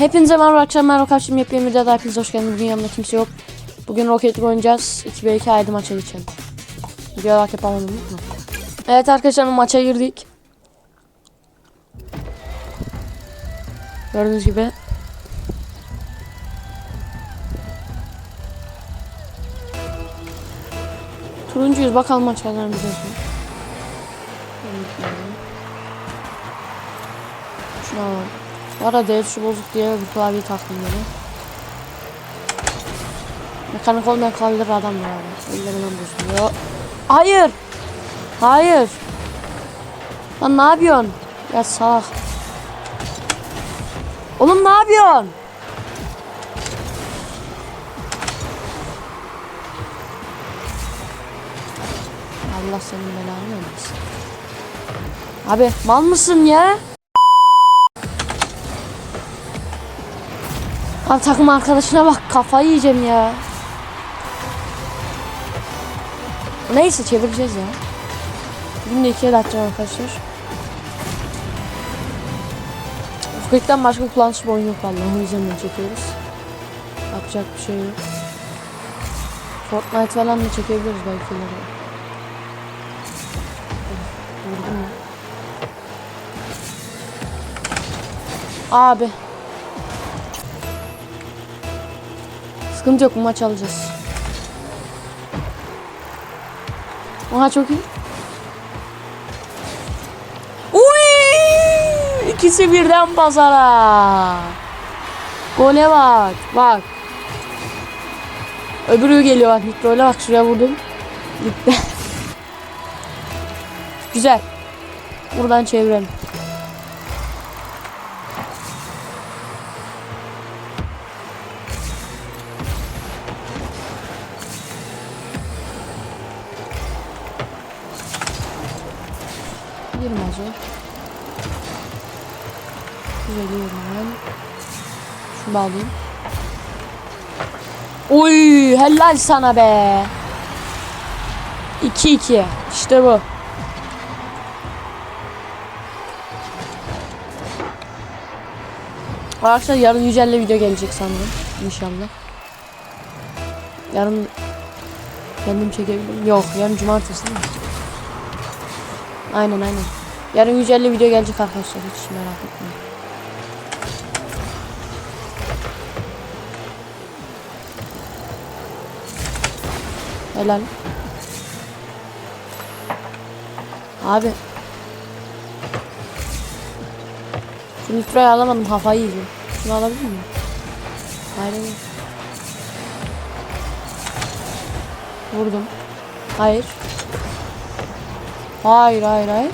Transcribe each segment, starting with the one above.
Hepinize merhaba akşam merhaba karşım yepyeni videoda hepiniz hoş geldiniz. Bugün yanımda kimse yok. Bugün Rocket League oynayacağız. 2v2 ayrı maça geçelim. Video olarak değil mi? Evet arkadaşlar maça girdik. Gördüğünüz gibi. Turuncuyuz bakalım maç kazanabileceğiz mi? Şunu alalım. Bu arada dev şu bozuk diye bir klavye taktım böyle. Mekanik olmayan klavyeleri adam var abi. Ellerinden bozuluyor. Hayır. Hayır. Lan ne yapıyorsun? Ya salak. Oğlum ne yapıyorsun? Allah senin belanı vermesin. Abi mal mısın ya? Abi takım arkadaşına bak kafayı yiyeceğim ya. Neyse çevireceğiz ya. Bugün de ikiye de atacağım arkadaşlar. Ufuk'tan başka kullanışlı bir oyun yok vallahi. O yüzden bunu çekiyoruz. Yapacak bir şey yok. Fortnite falan da çekebiliriz belki ileride. Vurdum mu? Abi. Sıkıntı yok bu maç alacağız. Oha çok iyi. Uy! İkisi birden pazara. Gole bak. Bak. Öbürü geliyor bak. Mikroyla bak şuraya vurdum. Gitti. Güzel. Buradan çevirelim. Girmez o. Güzel yiyorum ben. Şunu da alayım. Oy helal sana be. 2-2. İşte bu. Arkadaşlar yarın Yücel'le video gelecek sanırım. İnşallah. Yarın kendim çekebilirim. Yok yarın cumartesi değil mi? Aynen aynen. Yarın Yücel'le video gelecek arkadaşlar hiç merak etmeyin. Helal. Abi. Şu nitroyu alamadım kafayı yiyeceğim. Şunu alabilir miyim? Hayır hayır. Vurdum. Hayır. Hayır hayır hayır.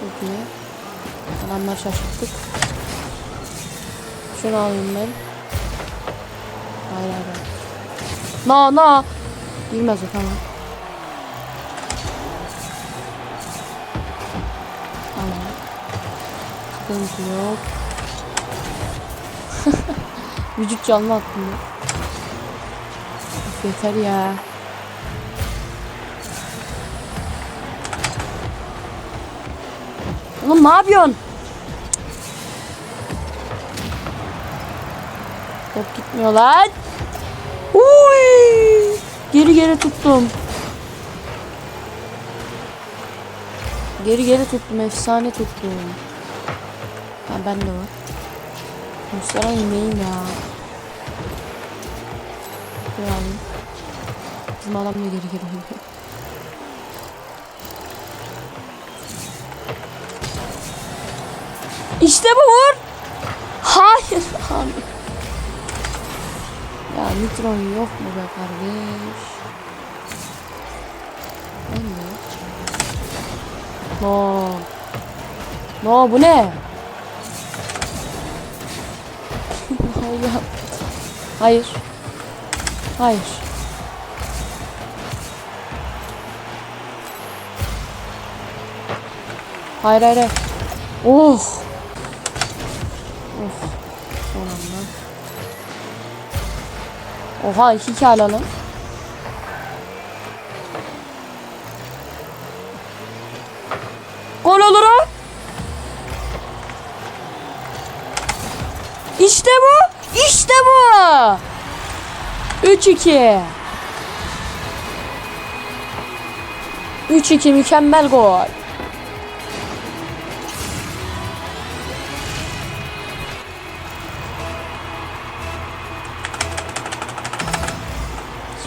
Çok iyi. Adamlar şaşırttık. Şunu alayım ben. Hayır hayır. hayır. No no. Girmez o tamam. Tamam. Sıkıntı yok. Vücut canlı. Of, Yeter ya. Oğlum ne yapıyorsun? Top gitmiyor lan. Uy! Geri geri tuttum. Geri geri tuttum. Efsane tuttum. Ha ben de var. Mustafa neyim ya? Şöyle alayım. Bizim adam da geri geri geliyor. İşte bu vur. Hayır abi. Ya nitron yok mu be kardeş? Ben de. No. No bu ne? Hayır. Hayır. Hayır. Hayır hayır. hayır. Oh. Of. Son anda. Oha iki kâle lan. Gol olur ha. İşte bu. İşte bu. 3-2. 3-2 mükemmel gol.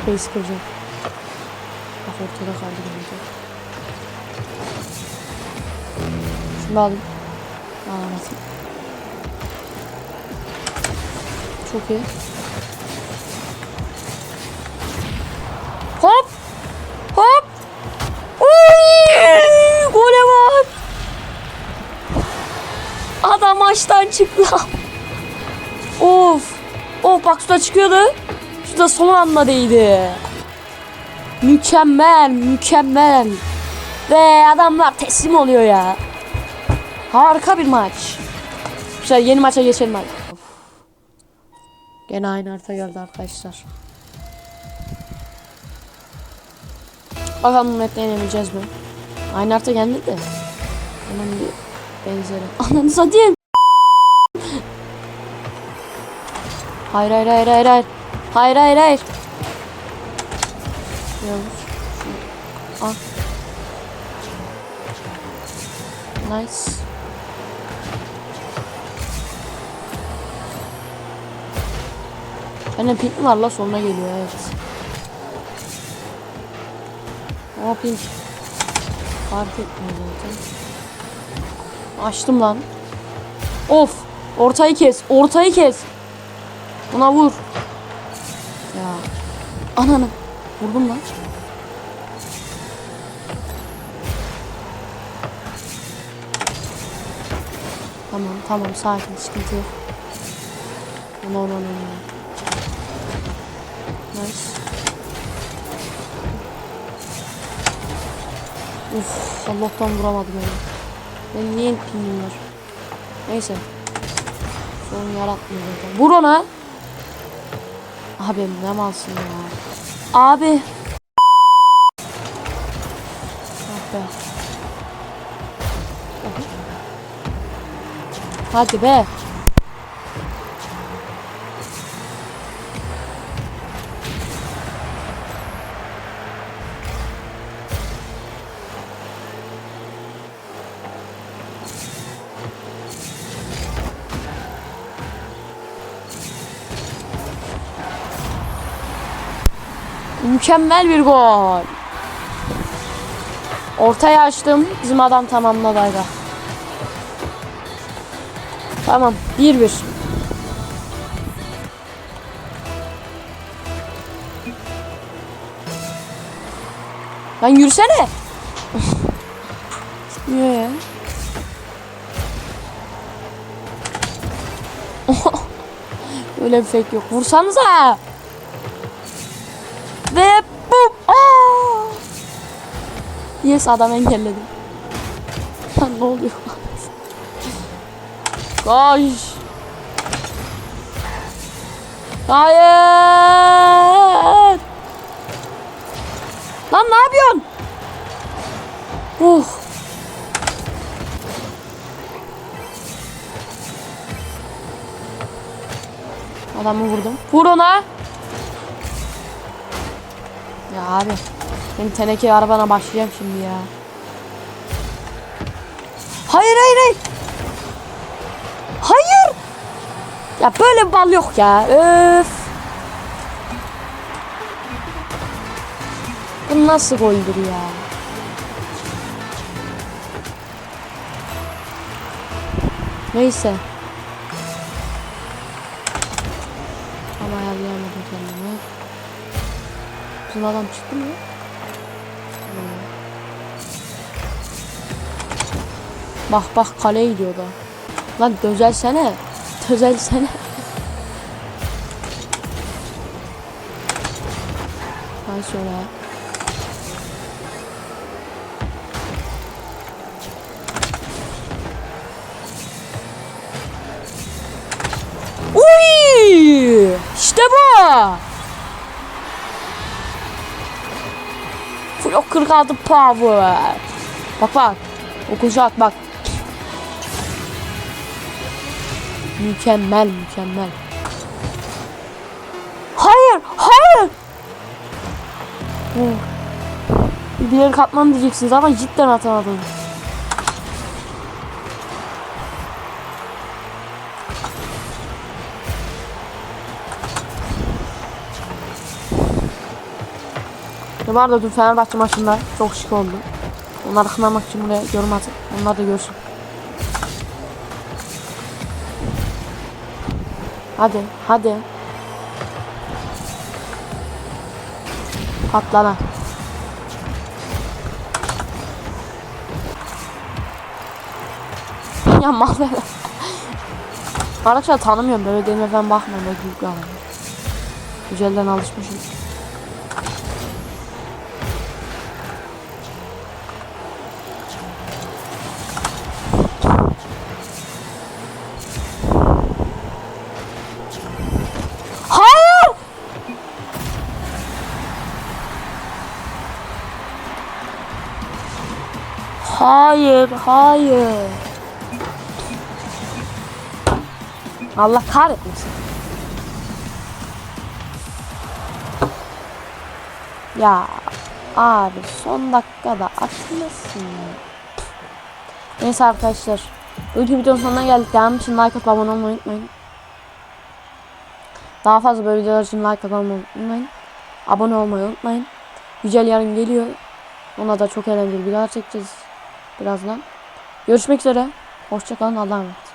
Space kıracağım. Bak ortada kaldı bence. Şunu alayım. Ağlamasın. Çok iyi. Hop! Hop! Oy! Gole bak! Adam maçtan çıktı. of! Of bak suda çıkıyordu. Suda son anda değdi. Mükemmel, mükemmel. Ve adamlar teslim oluyor ya. Harika bir maç. Güzel yeni maça geçelim hadi. Gene aynı harita geldi arkadaşlar. Bakalım map'te yenebileceğiz mi? Aynı harita geldi de. Hemen bir benzeri. Ananı satayım. Hayır hayır hayır hayır hayır. Hayır hayır hayır. Yavuz. Al. Nice. Bende pink mi var la sonuna geliyor evet. Ama pink. Fark etmiyor zaten. Açtım lan. Of. Ortayı kes. Ortayı kes. Buna vur. Ya. Ananı. Vurdum lan. Tamam tamam sakin sıkıntı yok. Aman aman. Nice. Uf Allah'tan vuramadım onu. Ben niye var? Neyse. Sorun yaratmıyor zaten. Vur ona. Abi ne malsın ya. Abi. Ah be. Hadi be. Mükemmel bir gol. Ortaya açtım. Bizim adam tamamladı aga. Tamam. 1-1. Lan yürüsene. Gitmiyor ya. Öyle bir fake yok. Vursanıza. Yes adam engelledim. Lan ne oluyor? Koş. Hayır. Lan ne yapıyorsun? Uh. Adamı vurdum. Vur ona. Ya abi. Benim teneke arabana başlayacağım şimdi ya. Hayır hayır hayır. Hayır. Ya böyle bir bal yok ya. Öf. Bu nasıl goldür ya? Neyse. Ama ayarlayamadım kendimi. Bizim adam çıktı mı? Bak bak kaleye gidiyor da. Lan dözelsene. Dözelsene. Ben sonra. Uy! İşte bu. Full 46 power. Bak bak. Okuyacak bak. Mükemmel mükemmel. Hayır hayır. Oh. Bir yere katman diyeceksiniz ama cidden atamadım. Ya bu arada dün Fenerbahçe maçında çok şık oldu. Onları kınamak için buraya yorum atın. Onlar da görsün. Hadi, hadi. Patla lan. ya mal. Arkadaşlar tanımıyorum böyle dediğime ben bakmıyorum böyle büyük bir. Güzelden alışmışım. Hayır, hayır. Allah kahretmesin. Ya abi son dakikada atmasın ya. Neyse arkadaşlar. Bugünkü videonun sonuna geldik. Devam için like atıp abone olmayı unutmayın. Daha fazla böyle videolar için like atıp abone unutmayın. Abone olmayı unutmayın. Yücel yarın geliyor. Ona da çok eğlenceli videolar çekeceğiz birazdan. Görüşmek üzere. Hoşçakalın. Allah'a emanet.